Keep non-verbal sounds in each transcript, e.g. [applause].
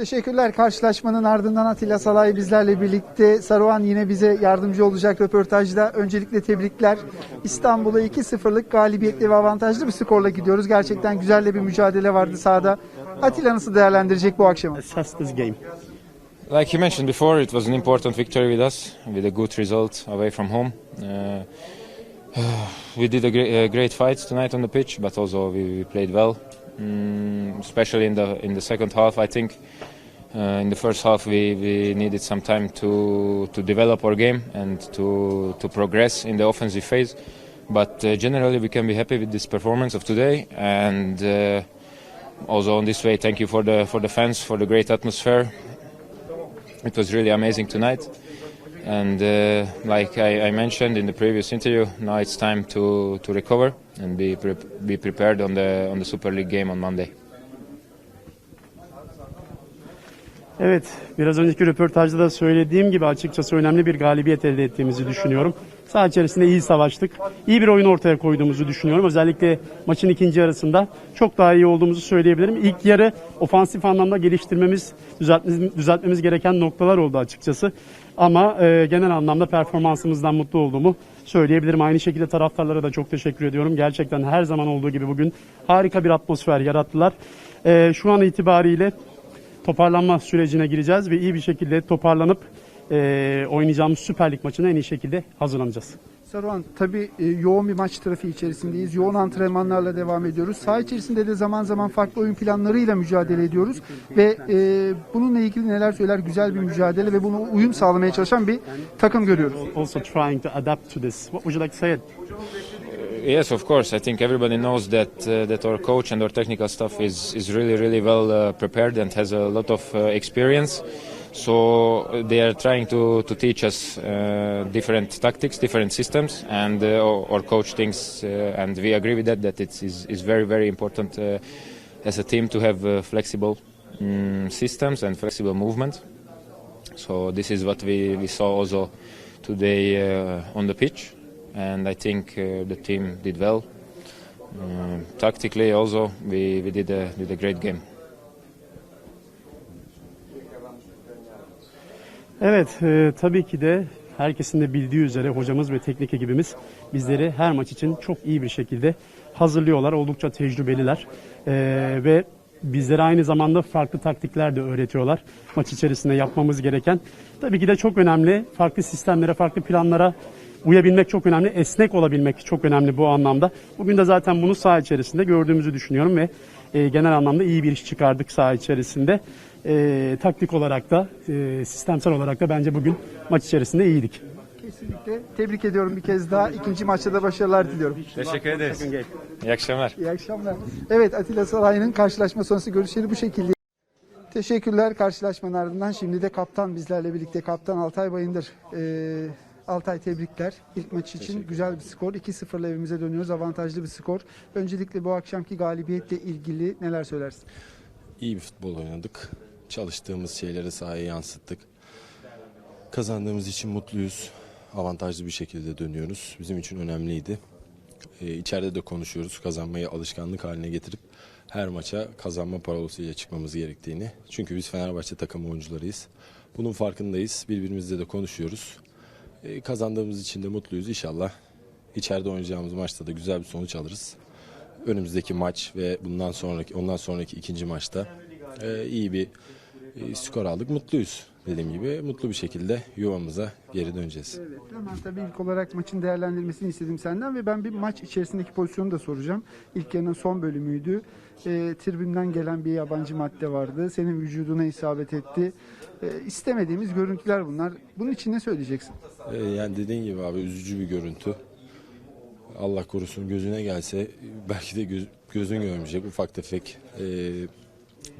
Teşekkürler. Karşılaşmanın ardından Atilla Salay bizlerle birlikte. Saruhan yine bize yardımcı olacak röportajda. Öncelikle tebrikler. İstanbul'a 2-0'lık galibiyetle ve avantajlı bir skorla gidiyoruz. Gerçekten güzel de bir mücadele vardı sahada. Atilla nasıl değerlendirecek bu akşamı? assess this game? Like you mentioned before, it was an important victory with us, with a good result away from home. Uh, [sighs] we did a great, uh, great fight tonight on the pitch, but also we, we played well, mm, especially in the in the second half. I think uh, in the first half we, we needed some time to to develop our game and to to progress in the offensive phase. But uh, generally, we can be happy with this performance of today and. Uh, also on this way thank you for the for the fans for the great atmosphere it was really amazing tonight and uh, like I, I mentioned in the previous interview now it's time to to recover and be pre- be prepared on the on the super league game on monday Evet, biraz önceki röportajda da söylediğim gibi açıkçası önemli bir galibiyet elde ettiğimizi düşünüyorum. Saha içerisinde iyi savaştık. İyi bir oyun ortaya koyduğumuzu düşünüyorum. Özellikle maçın ikinci yarısında çok daha iyi olduğumuzu söyleyebilirim. İlk yarı ofansif anlamda geliştirmemiz, düzeltmemiz, düzeltmemiz gereken noktalar oldu açıkçası. Ama e, genel anlamda performansımızdan mutlu olduğumu söyleyebilirim. Aynı şekilde taraftarlara da çok teşekkür ediyorum. Gerçekten her zaman olduğu gibi bugün harika bir atmosfer yarattılar. E, şu an itibariyle toparlanma sürecine gireceğiz ve iyi bir şekilde toparlanıp e, oynayacağımız Süper Lig maçına en iyi şekilde hazırlanacağız. Saruhan tabii e, yoğun bir maç trafiği içerisindeyiz. Yoğun antrenmanlarla devam ediyoruz. Saha içerisinde de zaman zaman farklı oyun planlarıyla mücadele ediyoruz. Ve e, bununla ilgili neler söyler güzel bir mücadele ve bunu uyum sağlamaya çalışan bir takım görüyoruz. Also trying to adapt to this. What would you like to say? Ed? yes of course i think everybody knows that uh, that our coach and our technical staff is is really really well uh, prepared and has a lot of uh, experience so uh, they are trying to, to teach us uh, different tactics, different systems, and uh, our coach things. uh, and we agree with that, that it is, is very, very important uh, as a team to have flexible um, systems and flexible movement. So this is what we, we saw also today on the pitch, and I think the team did well. Um tactically, also we, we did a, did a great game. Evet, e, tabii ki de herkesin de bildiği üzere hocamız ve teknik ekibimiz bizleri her maç için çok iyi bir şekilde hazırlıyorlar. Oldukça tecrübeliler E, ve bizlere aynı zamanda farklı taktikler de öğretiyorlar. Maç içerisinde yapmamız gereken. Tabii ki de çok önemli. Farklı sistemlere, farklı planlara uyabilmek çok önemli. Esnek olabilmek çok önemli bu anlamda. Bugün de zaten bunu saha içerisinde gördüğümüzü düşünüyorum ve e, genel anlamda iyi bir iş çıkardık saha içerisinde. E, taktik olarak da, e, sistemsel olarak da bence bugün maç içerisinde iyiydik. Kesinlikle. Tebrik ediyorum bir kez daha. İkinci maçta da başarılar diliyorum. Teşekkür ederiz. İyi akşamlar. İyi akşamlar. Evet Atilla Salay'ın karşılaşma sonrası görüşleri bu şekilde. Teşekkürler karşılaşmanın ardından. Şimdi de kaptan bizlerle birlikte kaptan Altay Bayındır. Ee, Altay tebrikler. İlk maç için güzel bir skor. 2-0'la evimize dönüyoruz. Avantajlı bir skor. Öncelikle bu akşamki galibiyetle ilgili neler söylersin? iyi bir futbol oynadık. Çalıştığımız şeyleri sahaya yansıttık. Kazandığımız için mutluyuz. Avantajlı bir şekilde dönüyoruz. Bizim için önemliydi. Ee, içeride de konuşuyoruz. Kazanmayı alışkanlık haline getirip her maça kazanma parolasıyla çıkmamız gerektiğini. Çünkü biz Fenerbahçe takım oyuncularıyız. Bunun farkındayız. Birbirimizle de konuşuyoruz. Ee, kazandığımız için de mutluyuz. İnşallah içeride oynayacağımız maçta da güzel bir sonuç alırız. Önümüzdeki maç ve bundan sonraki ondan sonraki ikinci maçta e, iyi bir e, skor aldık. Mutluyuz dediğim gibi. Mutlu bir şekilde yuvamıza geri döneceğiz. Evet, hemen tabii ilk olarak maçın değerlendirmesini istedim senden ve ben bir maç içerisindeki pozisyonu da soracağım. İlk yarının son bölümüydü. Ee, tribünden gelen bir yabancı madde vardı. Senin vücuduna isabet etti. Ee, istemediğimiz görüntüler bunlar. Bunun için ne söyleyeceksin? E, yani dediğin gibi abi üzücü bir görüntü. Allah korusun gözüne gelse belki de göz, gözün görmeyecek ufak tefek e,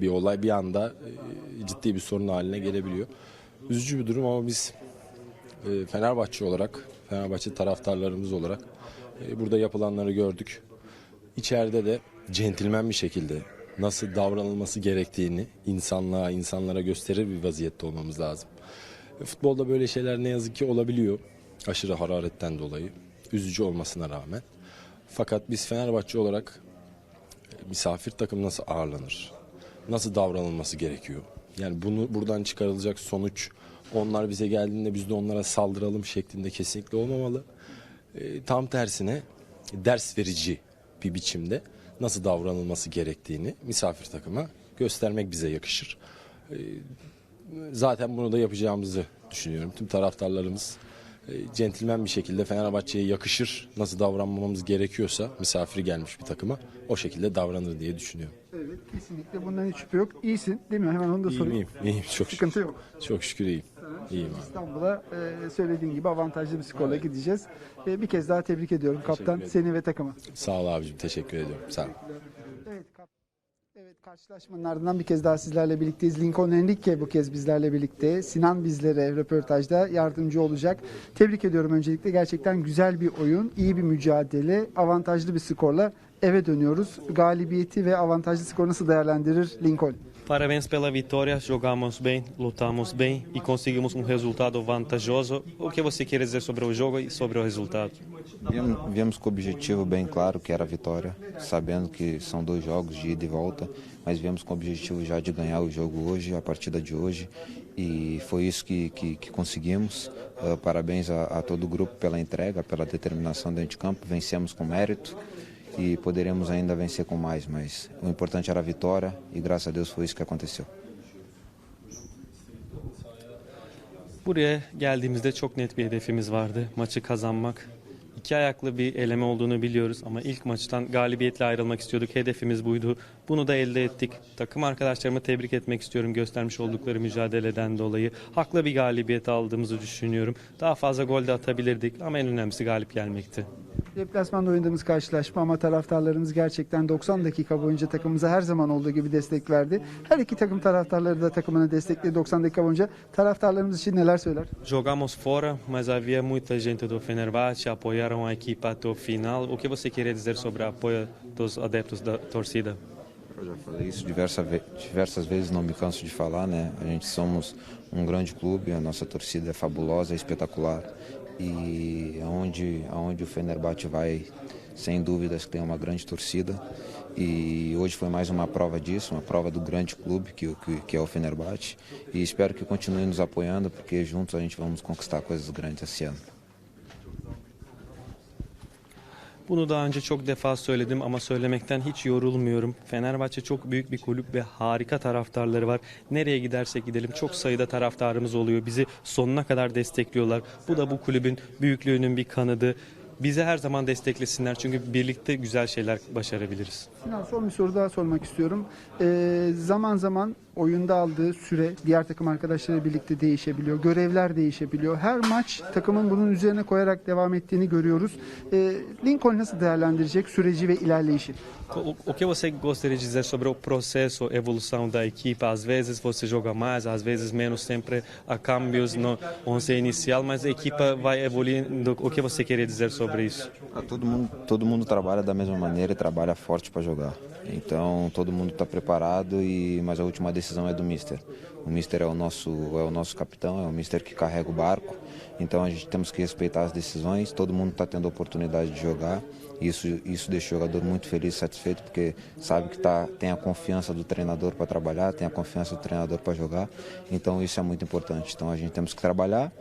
bir olay bir anda e, ciddi bir sorun haline gelebiliyor. Üzücü bir durum ama biz e, Fenerbahçe olarak, Fenerbahçe taraftarlarımız olarak e, burada yapılanları gördük. İçeride de centilmen bir şekilde nasıl davranılması gerektiğini insanlığa, insanlara gösterir bir vaziyette olmamız lazım. Futbolda böyle şeyler ne yazık ki olabiliyor. Aşırı hararetten dolayı. Üzücü olmasına rağmen. Fakat biz Fenerbahçe olarak misafir takım nasıl ağırlanır? Nasıl davranılması gerekiyor? Yani bunu buradan çıkarılacak sonuç onlar bize geldiğinde biz de onlara saldıralım şeklinde kesinlikle olmamalı. E, tam tersine ders verici bir biçimde nasıl davranılması gerektiğini misafir takıma göstermek bize yakışır. E, zaten bunu da yapacağımızı düşünüyorum. Tüm taraftarlarımız centilmen bir şekilde Fenerbahçe'ye yakışır. Nasıl davranmamız gerekiyorsa misafir gelmiş bir takıma o şekilde davranır diye düşünüyorum. Evet kesinlikle bundan hiç şüphe yok. İyisin değil mi? Hemen onu da İyiyim, sorayım. iyiyim, iyiyim. Çok şükür. Sıkıntı yok. Çok şükür iyiyim. İyiyim abi. İstanbul'a e, söylediğin gibi avantajlı bir skorla gideceğiz. E, bir kez daha tebrik ediyorum kaptan ederim. seni ve takımı. Sağ ol abicim. Teşekkür ediyorum. Sağ ol. Evet, kap- evet karşılaşmanın ardından bir kez daha sizlerle birlikteyiz. Lincoln Enrique bu kez bizlerle birlikte. Sinan bizlere röportajda yardımcı olacak. Tebrik ediyorum öncelikle. Gerçekten güzel bir oyun, iyi bir mücadele, avantajlı bir skorla eve dönüyoruz. Galibiyeti ve avantajlı skoru nasıl değerlendirir Lincoln? Parabéns pela vitória, jogamos bem, lutamos bem e conseguimos um resultado vantajoso. O que você quer dizer sobre o jogo e sobre o resultado? Viemos, viemos com o objetivo bem claro, que era a vitória, sabendo que são dois jogos de ida e volta, mas viemos com o objetivo já de ganhar o jogo hoje, a partida de hoje, e foi isso que, que, que conseguimos. Ah, parabéns a, a todo o grupo pela entrega, pela determinação dentro de campo, vencemos com mérito e poderemos ainda vencer com mais, mas o importante era a vitória e graças a Deus foi isso que aconteceu. Buraya geldiğimizde çok net bir hedefimiz vardı. Maçı kazanmak. İki ayaklı bir eleme olduğunu biliyoruz ama ilk maçtan galibiyetle ayrılmak istiyorduk. Hedefimiz buydu. Bunu da elde ettik. Takım arkadaşlarımı tebrik etmek istiyorum göstermiş oldukları mücadeleden dolayı. Haklı bir galibiyet aldığımızı düşünüyorum. Daha fazla gol de atabilirdik ama en önemlisi galip gelmekti. Deplasmanda oynadığımız karşılaşma ama taraftarlarımız gerçekten 90 dakika boyunca takımımıza her zaman olduğu gibi destek verdi. Her iki takım taraftarları da takımını destekledi 90 dakika boyunca. Taraftarlarımız için neler söyler? Jogamos fora, mas havia muita gente do Fenerbahçe, apoiaram a equipa até o final. O que você queria dizer sobre o apoio dos adeptos da torcida? Eu já falei isso diversa ve- diversas vezes, não me canso de falar, né? A gente somos um grande clube, a nossa torcida é fabulosa, é espetacular. E aonde, aonde o Fenerbahçe vai, sem dúvidas tem uma grande torcida. E hoje foi mais uma prova disso, uma prova do grande clube que, que, que é o Fenerbahçe. E espero que continue nos apoiando, porque juntos a gente vamos conquistar coisas grandes esse ano. Bunu daha önce çok defa söyledim ama söylemekten hiç yorulmuyorum. Fenerbahçe çok büyük bir kulüp ve harika taraftarları var. Nereye gidersek gidelim çok sayıda taraftarımız oluyor. Bizi sonuna kadar destekliyorlar. Bu da bu kulübün büyüklüğünün bir kanadı. Bizi her zaman desteklesinler çünkü birlikte güzel şeyler başarabiliriz. Sinan son bir soru daha sormak istiyorum. Ee, zaman zaman oyunda aldığı süre diğer takım arkadaşlarıyla birlikte değişebiliyor. Görevler değişebiliyor. Her maç takımın bunun üzerine koyarak devam ettiğini görüyoruz. Ee, Lincoln nasıl değerlendirecek süreci ve ilerleyişi? O, o que você gostaria de dizer sobre o processo, evolução da equipa? Às vezes você joga mais, às vezes menos, sempre há cambios no once inicial, mas a equipa vai evoluindo. O que você queria dizer sobre isso? Ah, todo mundo todo mundo trabalha da mesma maneira e trabalha forte para jogar então todo mundo está preparado e mas a última decisão é do mister. O mister é o nosso é o nosso capitão é o mister que carrega o barco. Então a gente temos que respeitar as decisões. Todo mundo está tendo a oportunidade de jogar. Isso isso deixa o jogador muito feliz satisfeito porque sabe que tá tem a confiança do treinador para trabalhar tem a confiança do treinador para jogar. Então isso é muito importante. Então a gente temos que trabalhar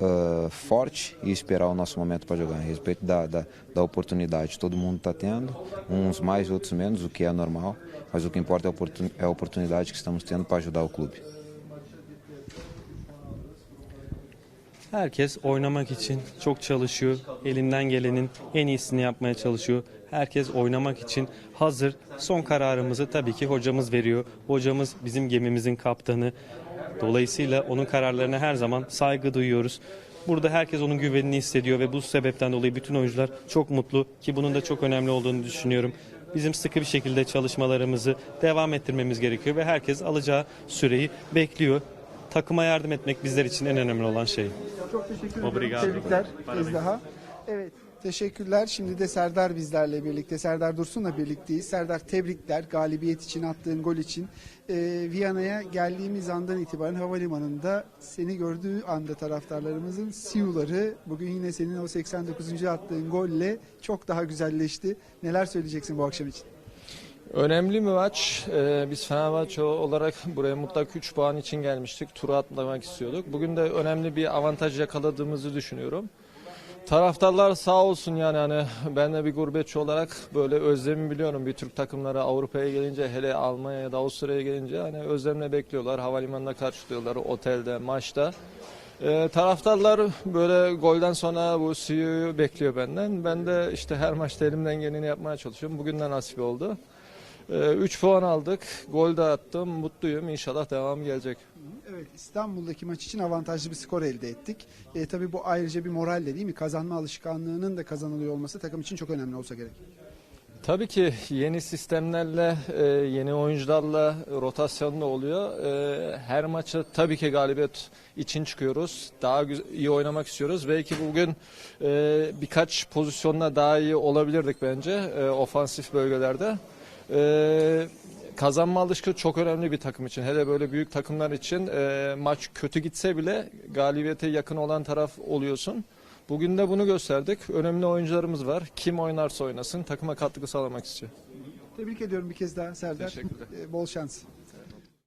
ah, forte e esperar o nosso momento para jogar. A respeito da, da, da oportunidade, todo mundo está tendo, uns mais, outros menos, o que é normal, mas o que importa é a, oportun, é a oportunidade que estamos tendo para ajudar o clube. Herkes oynamak için çok çalışıyor. Elinden gelenin en iyisini yapmaya çalışıyor. Herkes oynamak için hazır. Son kararımızı tabii ki hocamız veriyor. Hocamız bizim gemimizin kaptanı. Dolayısıyla onun kararlarına her zaman saygı duyuyoruz. Burada herkes onun güvenini hissediyor ve bu sebepten dolayı bütün oyuncular çok mutlu ki bunun da çok önemli olduğunu düşünüyorum. Bizim sıkı bir şekilde çalışmalarımızı devam ettirmemiz gerekiyor ve herkes alacağı süreyi bekliyor. Takıma yardım etmek bizler için en önemli olan şey. Çok teşekkür ederim. Obrigado. Tebrikler. Kez daha. Evet. Teşekkürler. Şimdi de Serdar bizlerle birlikte. Serdar Dursun'la birlikteyiz. Serdar tebrikler galibiyet için attığın gol için. Ee, Viyana'ya geldiğimiz andan itibaren havalimanında seni gördüğü anda taraftarlarımızın siyuları bugün yine senin o 89. attığın golle çok daha güzelleşti. Neler söyleyeceksin bu akşam için? Önemli bir maç. Ee, biz Fenerbahçe olarak [laughs] buraya mutlak 3 puan için gelmiştik. Turu atlamak istiyorduk. Bugün de önemli bir avantaj yakaladığımızı düşünüyorum. Taraftarlar sağ olsun yani hani ben de bir gurbetçi olarak böyle özlemi biliyorum. Bir Türk takımları Avrupa'ya gelince hele Almanya ya da Avusturya'ya gelince hani özlemle bekliyorlar. Havalimanına karşılıyorlar otelde, maçta. Ee, taraftarlar böyle golden sonra bu CEO'yu bekliyor benden. Ben de işte her maçta elimden geleni yapmaya çalışıyorum. Bugün de nasip oldu. 3 puan aldık. Gol de attım. Mutluyum. İnşallah devamı gelecek. Evet İstanbul'daki maç için avantajlı bir skor elde ettik. E, tabii bu ayrıca bir moral de değil mi? Kazanma alışkanlığının da kazanılıyor olması takım için çok önemli olsa gerek. Tabii ki yeni sistemlerle, e, yeni oyuncularla rotasyonla oluyor. E, Her maçı tabii ki galibiyet için çıkıyoruz. Daha iyi oynamak istiyoruz. Belki bugün e, birkaç pozisyonla daha iyi olabilirdik bence ofansif bölgelerde. E, Kazanma alışkı çok önemli bir takım için. Hele böyle büyük takımlar için e, maç kötü gitse bile galibiyete yakın olan taraf oluyorsun. Bugün de bunu gösterdik. Önemli oyuncularımız var. Kim oynarsa oynasın takıma katkı sağlamak istiyor. Tebrik ediyorum bir kez daha Serdar. Teşekkürler. E, bol şans.